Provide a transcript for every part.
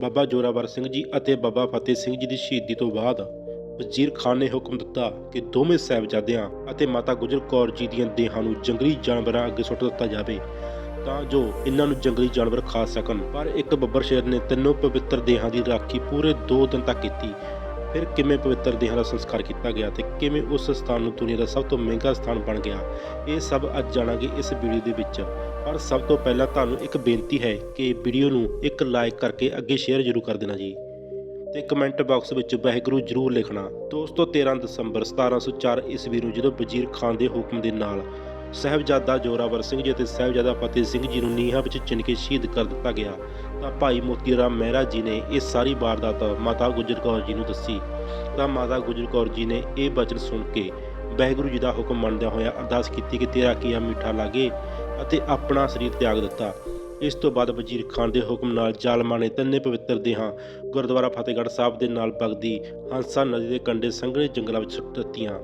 ਬਾਬਾ ਜੋਰਾਵਰ ਸਿੰਘ ਜੀ ਅਤੇ ਬਾਬਾ ਫਤਿਹ ਸਿੰਘ ਜੀ ਦੀ ਸ਼ਹੀਦੀ ਤੋਂ ਬਾਅਦ ਵਜ਼ੀਰ ਖਾਨ ਨੇ ਹੁਕਮ ਦਿੱਤਾ ਕਿ ਦੋਵੇਂ ਸਾਹਿਬਜ਼ਾਦਿਆਂ ਅਤੇ ਮਾਤਾ ਗੁਜਰ ਕੌਰ ਜੀ ਦੀਆਂ ਦੇਹਾਂ ਨੂੰ ਜੰਗਲੀ ਜਾਨਵਰਾਂ ਅੱਗੇ ਸੁੱਟ ਦਿੱਤਾ ਜਾਵੇ ਤਾਂ ਜੋ ਇਹਨਾਂ ਨੂੰ ਜੰਗਲੀ ਜਾਨਵਰ ਖਾ ਸਕਣ। ਪਰ ਇੱਕ ਬੱਬਰ ਸ਼ੇਰ ਨੇ ਤਿੰਨੋਂ ਪਵਿੱਤਰ ਦੇਹਾਂ ਦੀ ਰਾਖੀ ਪੂਰੇ 2 ਦਿਨ ਤੱਕ ਕੀਤੀ। ਫਿਰ ਕਿਵੇਂ ਪਵਿੱਤਰ ਦੇਹਾਂ ਦਾ ਸੰਸਕਾਰ ਕੀਤਾ ਗਿਆ ਤੇ ਕਿਵੇਂ ਉਸ ਸਥਾਨ ਨੂੰ ਦੁਨੀਆ ਦਾ ਸਭ ਤੋਂ ਮਹਿੰਗਾ ਸਥਾਨ ਬਣ ਗਿਆ, ਇਹ ਸਭ ਅੱਜ ਜਾਣਾਂਗੇ ਇਸ ਵੀਡੀਓ ਦੇ ਵਿੱਚ। ਪਰ ਸਭ ਤੋਂ ਪਹਿਲਾਂ ਤੁਹਾਨੂੰ ਇੱਕ ਬੇਨਤੀ ਹੈ ਕਿ ਵੀਡੀਓ ਨੂੰ ਇੱਕ ਲਾਈਕ ਕਰਕੇ ਅੱਗੇ ਸ਼ੇਅਰ ਜ਼ਰੂਰ ਕਰ ਦੇਣਾ ਜੀ। ਤੇ ਕਮੈਂਟ ਬਾਕਸ ਵਿੱਚ ਵਾਹਿਗੁਰੂ ਜ਼ਰੂਰ ਲਿਖਣਾ। ਦੋਸਤੋ 13 ਦਸੰਬਰ 1704 ਈਸਵੀ ਨੂੰ ਜਦੋਂ ਵਜ਼ੀਰ ਖਾਨ ਦੇ ਹੁਕਮ ਦੇ ਨਾਲ ਸਾਹਿਬਜ਼ਾਦਾ ਜੋਰਾਵਰ ਸਿੰਘ ਜੀ ਅਤੇ ਸਾਹਿਬਜ਼ਾਦਾ ਫਤਿਹ ਸਿੰਘ ਜੀ ਨੂੰ ਨੀਹਾਂ ਵਿੱਚ ਚਿਣ ਕੇ ਸ਼ਹੀਦ ਕਰ ਦਿੱਤਾ ਗਿਆ, ਤਾਂ ਭਾਈ ਮੋਤੀ ਰਾਮ ਮਹਿਰਾ ਜੀ ਨੇ ਇਹ ਸਾਰੀ ਵਾਰਦਾਤ ਮਾਤਾ ਗੁਜਰ ਕੌਰ ਜੀ ਨੂੰ ਦੱਸੀ। ਤਾਂ ਮਾਤਾ ਗੁਜਰ ਕੌਰ ਜੀ ਨੇ ਇਹ ਬਚਨ ਸੁਣ ਕੇ ਵਾਹਿਗੁਰੂ ਜੀ ਦਾ ਹੁਕਮ ਮੰਨਦਿਆਂ ਹੋਇਆ ਅਰਦਾਸ ਕੀਤੀ ਕਿ ਤੇਰਾ ਕੀਆ ਮਿੱਠਾ ਲਾਗੇ ਅਤੇ ਆਪਣਾ ਸਰੀਰ ਤਿਆਗ ਦਿੱਤਾ। ਇਸ ਤੋਂ ਬਾਅਦ ਵਜ਼ੀਰ ਖਾਨ ਦੇ ਹੁਕਮ ਨਾਲ ਜਾਲਮਾ ਨੇ ਤੰਨੇ ਪਵਿੱਤਰ ਦੇਹਾਂ ਗੁਰਦੁਆਰਾ ਫਤਿਹਗੜ੍ਹ ਸਾਹਿਬ ਦੇ ਨਾਲ ਬਗਦੀ ਹੰਸਾ ਨਦੀ ਦੇ ਕੰਢੇ ਸੰਘਣੇ ਜੰਗਲਾਂ ਵਿੱਚ ਸੁੱਟ ਦਿੱਤੀਆਂ,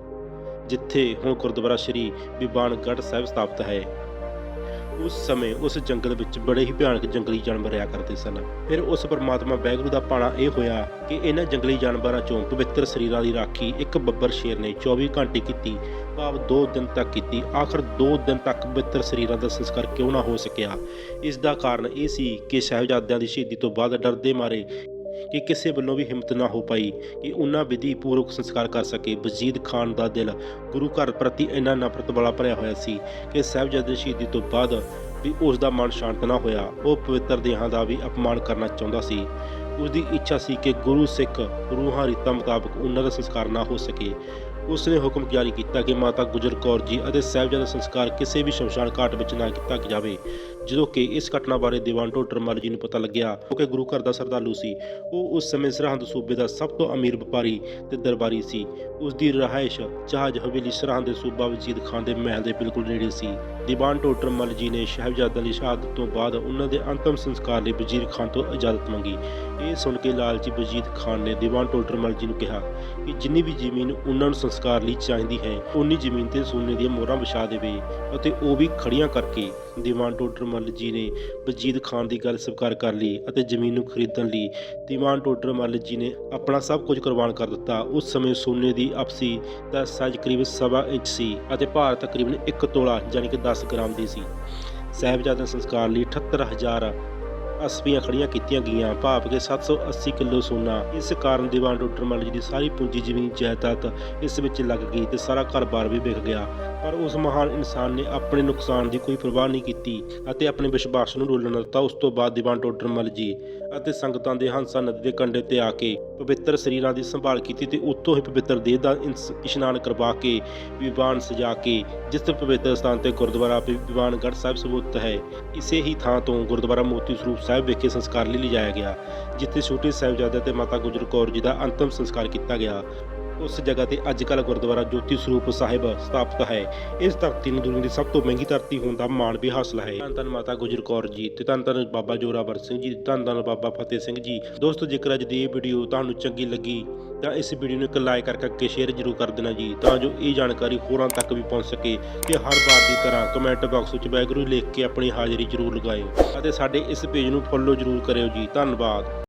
ਜਿੱਥੇ ਹੁਣ ਗੁਰਦੁਆਰਾ ਸ਼੍ਰੀ ਬਿਬਾਨਗੜ੍ਹ ਸਾਹਿਬ ਸਥਾਪਿਤ ਹੈ। ਉਸ ਸਮੇਂ ਉਸ ਜੰਗਲ ਵਿੱਚ ਬੜੇ ਹੀ ਭਿਆਨਕ ਜੰਗਲੀ ਜਾਨਵਰ ਰਿਹਾ ਕਰਦੇ ਸਨ। ਫਿਰ ਉਸ ਪਰਮਾਤਮਾ ਵੈਗਰੂ ਦਾ ਪਾਣਾ ਇਹ ਹੋਇਆ ਕਿ ਇਹਨਾਂ ਜੰਗਲੀ ਜਾਨਵਰਾਂ ਚੋਂ ਪਵਿੱਤਰ ਸਰੀਰਾਂ ਦੀ ਰਾਖੀ ਇੱਕ ਬੱਬਰ ਸ਼ੇਰ ਨੇ 24 ਘੰਟੇ ਕੀਤੀ, ਭਾਵ 2 ਦਿਨ ਤੱਕ ਕੀਤੀ। ਆਖਰ 2 ਦਿਨ ਤੱਕ ਪਵਿੱਤਰ ਸਰੀਰਾਂ ਦਾ ਸੰਸਕਾਰ ਕਿਉਂ ਨਾ ਹੋ ਸਕਿਆ? ਇਸ ਦਾ ਕਾਰਨ ਇਹ ਸੀ ਕਿ ਸਾਹਿਬਜ਼ਾਦਿਆਂ ਦੀ ਸ਼ਹੀਦੀ ਤੋਂ ਬਾਅਦ ਡਰਦੇ ਮਾਰੇ ਕਿ ਕਿਸੇ ਵੱਲੋਂ ਵੀ ਹਿੰਮਤ ਨਾ ਹੋ ਪਾਈ ਕਿ ਉਹਨਾਂ ਵਿਧੀ ਪੂਰਵਕ ਸੰਸਕਾਰ ਕਰ ਸਕੇ। ਵਜ਼ੀਦ ਖਾਨ ਦਾ ਦਿਲ ਗੁਰੂ ਘਰ ਪ੍ਰਤੀ ਇੰਨਾ ਨਫ਼ਰਤ ਵਾਲਾ ਭਰਿਆ ਹੋਇਆ ਸੀ ਕਿ ਸਾਹਿਬਜ਼ਾਦੇ ਸ਼ਹੀਦੀ ਤੋਂ ਬਾਅਦ ਵੀ ਉਸ ਦਾ ਮਨ ਸ਼ਾਂਤ ਨਾ ਹੋਇਆ। ਉਹ ਪਵਿੱਤਰ ਦੇਹਾਂ ਦਾ ਵੀ ਅਪਮਾਨ ਕਰਨਾ ਚਾਹੁੰਦਾ ਸੀ। ਉਸ ਦੀ ਇੱਛਾ ਸੀ ਕਿ ਗੁਰੂ ਸਿੱਖ ਰੂਹਾਂ ਰੀਤਾਂ ਮੁਤਾਬਕ ਉਹਨਾਂ ਦਾ ਸੰਸਕਾਰ ਨਾ ਹੋ ਸਕੇ। ਉਸ ਨੇ ਹੁਕਮ ਜਾਰੀ ਕੀਤਾ ਕਿ ਮਾਤਾ ਗੁਜਰ ਕੌਰ ਜੀ ਅਤੇ ਸਾਹਿਬਜ਼ਾਦਾ ਸੰਸਕਾਰ ਕਿਸੇ ਵੀ ਸ਼ਮਸ਼ਾਨ ਘਾਟ ਵਿੱਚ ਨਾ ਕੀਤਾ ਜਾਵੇ। ਜਦੋਂ ਕਿ ਇਸ ਘਟਨਾ ਬਾਰੇ ਦੀਵਾਨ ਢੋਡਰ ਮੱਲ ਜੀ ਨੂੰ ਪਤਾ ਲੱਗਿਆ, ਕਿਉਂਕਿ ਗੁਰੂ ਘਰ ਦਾ ਸਰਦਾਲੂ ਸੀ, ਉਹ ਉਸ ਸਮੇਂ ਸਰਹੰਦ ਸੂਬੇ ਦਾ ਸਭ ਤੋਂ ਅਮੀਰ ਵਪਾਰੀ ਤੇ ਦਰਬਾਰੀ ਸੀ। ਉਸ ਦੀ ਰਹਾਇਸ਼ ਜਹਾਜ਼ ਹਵੇਲੀ ਸਰਹੰਦ ਦੇ ਸੂਬਾ ਵਜੀਦ ਖਾਨ ਦੇ ਮਹਿਲ ਦੇ ਬਿਲਕੁਲ ਨੇੜੇ ਸੀ। ਦੀਵਾਨ ਢੋਡਰ ਮੱਲ ਜੀ ਨੇ ਸਾਹਿਬਜ਼ਾਦਿਆਂ ਦੀ ਸ਼ਹਾਦਤ ਤੋਂ ਬਾਅਦ ਉਹਨਾਂ ਦੇ ਅੰਤਮ ਸੰਸਕਾਰ ਲਈ ਵਜ਼ੀਰ ਖਾਨ ਤੋਂ ਇਜਾਜ਼ਤ ਮੰਗੀ। ਇਹ ਸੁਣ ਕੇ ਲਾਲਚੀ ਵਜੀਦ ਖਾਨ ਨੇ ਦੀਵਾਨ ਢੋਡਰ ਮੱਲ ਜੀ ਨੂੰ ਕਿਹਾ ਕਿ ਜਿੰਨੀ ਵੀ ਜ਼ਮੀਨ ਉਹਨਾਂ ਨੂੰ ਸੰਸਕਾਰ ਲਈ ਚਾਹੀਦੀ ਹੈ ਉਨੀ ਜ਼ਮੀਨ ਤੇ ਸੋਨੇ ਦੀਆਂ ਮੋਹਰਾਂ ਵਿਛਾ ਦੇਵੇ ਅਤੇ ਉਹ ਵੀ ਖੜੀਆਂ ਕਰਕੇ ਦੀਵਾਨ ਟੋਡਰ ਮੱਲ ਜੀ ਨੇ ਵਜੀਦ ਖਾਨ ਦੀ ਗੱਲ ਸਵੀਕਾਰ ਕਰ ਲਈ ਅਤੇ ਜ਼ਮੀਨ ਨੂੰ ਖਰੀਦਣ ਲਈ ਦੀਵਾਨ ਟੋਡਰ ਮੱਲ ਜੀ ਨੇ ਆਪਣਾ ਸਭ ਕੁਝ ਕੁਰਬਾਨ ਕਰ ਦਿੱਤਾ। ਉਸ ਸਮੇਂ ਸੋਨੇ ਦੀ ਆਪਸੀ ਦਾ ਸਾਈਜ਼ ਕਰੀਬ ਸਵਾ ਇੰਚ ਸੀ ਅਤੇ ਭਾਰ ਤਕਰੀਬਨ 1 ਤੋਲਾ ਯਾਨੀ ਕਿ 10 ਗ੍ਰਾਮ ਦੀ ਸੀ। ਸਾਹਿਬਜ਼ਾਦਾ ਸੰਸਕਾਰ ਲਈ 78000 ਅਸਪੀਆਂ ਖੜੀਆਂ ਕੀਤੀਆਂ ਗਈਆਂ। ਭਾਵ ਕਿ 780 ਕਿਲੋ ਸੋਨਾ। ਇਸ ਕਾਰਨ ਦੀਵਾਨ ਟੋਡਰ ਮੱਲ ਜੀ ਦੀ ਸਾਰੀ ਪੂੰਜੀ ਜ਼ਮੀਨ ਜਾਇਦਾਦ ਇਸ ਵਿੱਚ ਲੱਗ ਗਈ ਤੇ ਸਾਰਾ ਘਰ-ਬਾਰ ਵੀ ਵਿਕ ਗਿਆ। ਪਰ ਉਸ ਮਹਾਨ ਇਨਸਾਨ ਨੇ ਆਪਣੇ ਨੁਕਸਾਨ ਦੀ ਕੋਈ ਪਰਵਾਹ ਨਹੀਂ ਕੀਤੀ ਅਤੇ ਆਪਣੇ ਵਿਸ਼ਵਾਸ ਨੂੰ ਰੋਲਣ ਦਿੱਤਾ ਉਸ ਤੋਂ ਬਾਅਦ ਦੀਵਾਨ ਟੋਡਰ ਮੱਲ ਜੀ ਅਤੇ ਸੰਗਤਾਂ ਦੇ ਹੰਸਾ ਨਦੀ ਦੇ ਕੰਢੇ ਤੇ ਆ ਕੇ ਪਵਿੱਤਰ ਸਰੀਰਾਂ ਦੀ ਸੰਭਾਲ ਕੀਤੀ ਤੇ ਉੱਥੋਂ ਹੀ ਪਵਿੱਤਰ ਦੇਹ ਦਾ ਇਨਸ- ਇਸ਼ਨਾਨ ਕਰਵਾ ਕੇ ਵਿਵਾਨ ਸਜਾ ਕੇ ਜਿਸ ਪਵਿੱਤਰ ਸਥਾਨ ਤੇ ਗੁਰਦੁਆਰਾ ਵਿਵਾਨਗੜ੍ਹ ਸਾਹਿਬ ਸਬੂਤ ਹੈ, ਇਸੇ ਹੀ ਥਾਂ ਤੋਂ ਗੁਰਦੁਆਰਾ ਮੋਤੀ ਸਰੂਪ ਸਾਹਿਬ ਵਿਖੇ ਸੰਸਕਾਰ ਲਈ ਲਿਜਾਇਆ ਗਿਆ, ਜਿੱਥੇ ਛੋਟੇ ਸਾਹਿਬਜ਼ਾਦੇ ਤੇ ਮਾਤਾ ਗੁਜਰ ਕੌਰ ਜੀ ਦਾ ਅੰਤਮ ਸੰਸਕਾਰ ਕੀਤਾ ਗਿਆ। ਉਸ ਜਗ੍ਹਾ ਤੇ ਅੱਜ ਕੱਲ੍ਹ ਗੁਰਦੁਆਰਾ ਜੋਤੀ ਸਰੂਪ ਸਾਹਿਬ ਸਥਾਪਿਤ ਹੈ। ਇਸ ਧਰਤੀ ਨੂੰ ਦੁਨੀਆ ਦੀ ਸਭ ਤੋਂ ਮਹਿੰਗੀ ਧਰਤੀ ਹੋਣ ਦਾ ਮਾਣ ਵੀ ਹਾਸਲ ਹੈ। ਧੰਨ ਧੰਨ ਮਾਤਾ ਗੁਜਰ ਕੌਰ ਜੀ ਤੇ ਧੰਨ ਧੰਨ ਬਾਬਾ ਜੋਰਾਵਰ ਸਿੰਘ ਜੀ, ਧੰਨ ਧੰਨ ਬਾਬਾ ਫਤਿਹ ਸਿੰਘ ਜੀ। ਦੋਸਤੋ, ਜੇਕਰ ਅੱਜ ਦੀ ਇਹ ਵੀਡੀਓ ਤੁਹਾਨੂੰ ਚੰਗੀ ਲੱਗੀ, ਤਾਂ ਇਸ ਵੀਡੀਓ ਨੂੰ ਇੱਕ ਲਾਈਕ ਕਰਕੇ ਅੱਗੇ ਸ਼ੇਅਰ ਜ਼ਰੂਰ ਕਰ ਦੇਣਾ ਜੀ, ਤਾਂ ਜੋ ਇਹ ਜਾਣਕਾਰੀ ਹੋਰਾਂ ਤੱਕ ਵੀ ਪਹੁੰਚ ਸਕੇ ਤੇ ਹਰ ਵਾਰ ਦੀ ਤਰ੍ਹਾਂ ਕਮੈਂਟ ਬਾਕਸ ਵਿੱਚ ਵਾਹਿਗੁਰੂ ਲਿਖ ਕੇ ਆਪਣੀ ਹਾਜ਼ਰੀ ਜ਼ਰੂਰ ਲਗਾਇਓ ਅਤੇ ਸਾਡੇ ਇਸ ਪੇਜ ਨੂੰ ਫੋਲੋ ਜ਼ਰੂਰ ਕਰਿਓ ਜੀ। ਧੰਨਵਾਦ।